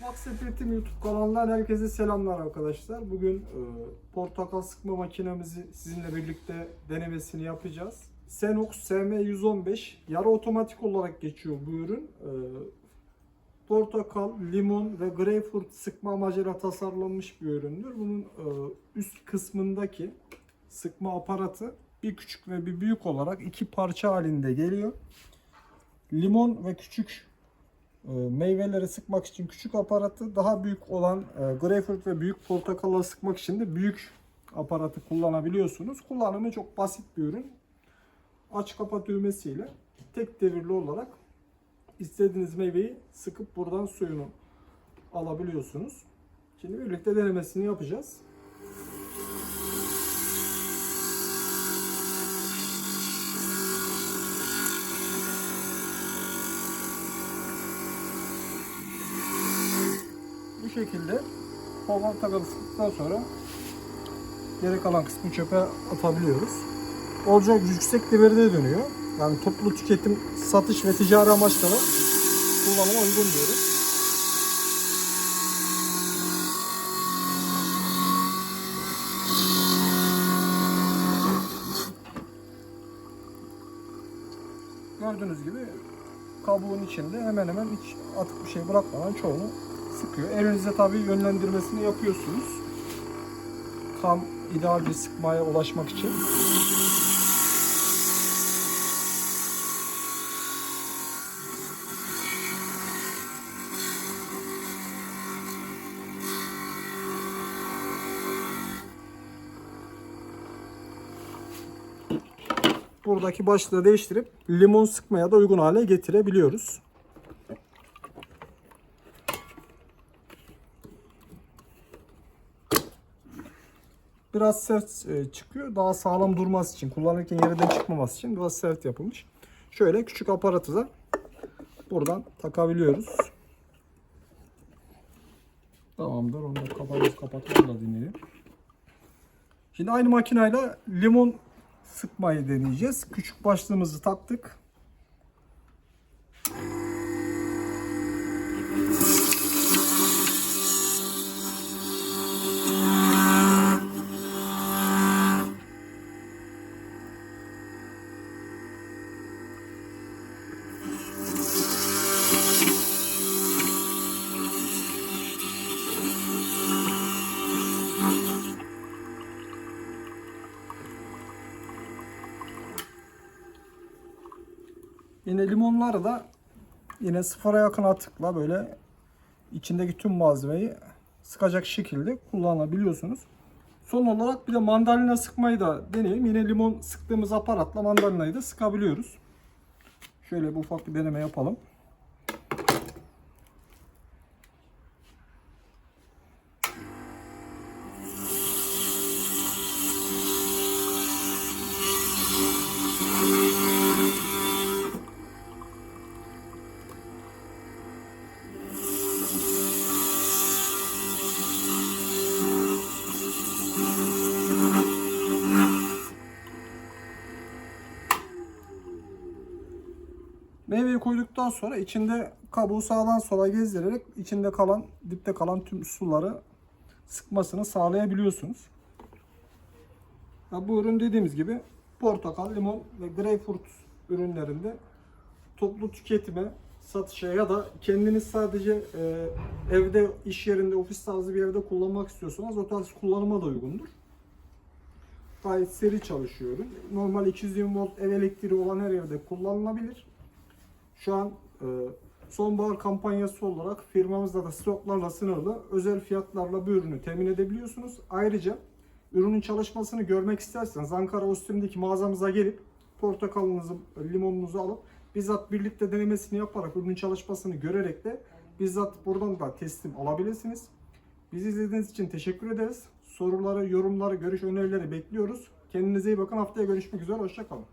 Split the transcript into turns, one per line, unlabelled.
Mutfak Sepetim YouTube kanalından herkese selamlar arkadaşlar. Bugün e, portakal sıkma makinemizi sizinle birlikte denemesini yapacağız. Senox SM115 yarı otomatik olarak geçiyor bu ürün. E, portakal, limon ve greyfurt sıkma amacıyla tasarlanmış bir üründür. Bunun e, üst kısmındaki sıkma aparatı bir küçük ve bir büyük olarak iki parça halinde geliyor. Limon ve küçük meyveleri sıkmak için küçük aparatı, daha büyük olan e, greyfurt ve büyük portakalı sıkmak için de büyük aparatı kullanabiliyorsunuz. Kullanımı çok basit bir ürün. Aç kapa düğmesiyle tek devirli olarak istediğiniz meyveyi sıkıp buradan suyunu alabiliyorsunuz. Şimdi birlikte denemesini yapacağız. Şekilde koldan takılı sıktıktan sonra geri kalan kısmı çöpe atabiliyoruz. Olacak yüksek devirde dönüyor. Yani toplu tüketim, satış ve ticari amaçla da kullanıma uygun diyoruz. Gördüğünüz gibi kabuğun içinde hemen hemen hiç atık bir şey bırakmadan çoğunu sıkıyor. Elinizde tabii yönlendirmesini yapıyorsunuz. Tam ideal bir sıkmaya ulaşmak için. Buradaki başlığı değiştirip limon sıkmaya da uygun hale getirebiliyoruz. Biraz sert e, çıkıyor. Daha sağlam durması için, kullanırken yerden çıkmaması için biraz sert yapılmış. Şöyle küçük aparatı da buradan takabiliyoruz. Tamamdır. Onu da kapatıp kapatalım da dinleyelim. Şimdi aynı makinayla limon sıkmayı deneyeceğiz. Küçük başlığımızı taktık. Yine limonları da yine sıfıra yakın atıkla böyle içindeki tüm malzemeyi sıkacak şekilde kullanabiliyorsunuz. Son olarak bir de mandalina sıkmayı da deneyelim. Yine limon sıktığımız aparatla mandalinayı da sıkabiliyoruz. Şöyle bir ufak bir deneme yapalım. Meyveyi koyduktan sonra içinde kabuğu sağdan sola gezdirerek içinde kalan, dipte kalan tüm suları sıkmasını sağlayabiliyorsunuz. Ya bu ürün dediğimiz gibi portakal, limon ve greyfurt ürünlerinde toplu tüketime, satışa ya da kendiniz sadece e, evde, iş yerinde, ofis tarzı bir yerde kullanmak istiyorsanız o tarz kullanıma da uygundur. Gayet seri çalışıyor ürün. Normal 220 volt ev elektriği olan her yerde kullanılabilir. Şu an e, sonbahar kampanyası olarak firmamızda da stoklarla sınırlı özel fiyatlarla bu ürünü temin edebiliyorsunuz. Ayrıca ürünün çalışmasını görmek isterseniz Ankara Ostim'deki mağazamıza gelip portakalınızı, limonunuzu alıp bizzat birlikte denemesini yaparak ürünün çalışmasını görerek de bizzat buradan da teslim alabilirsiniz. Bizi izlediğiniz için teşekkür ederiz. Soruları, yorumları, görüş önerileri bekliyoruz. Kendinize iyi bakın. Haftaya görüşmek üzere. Hoşçakalın.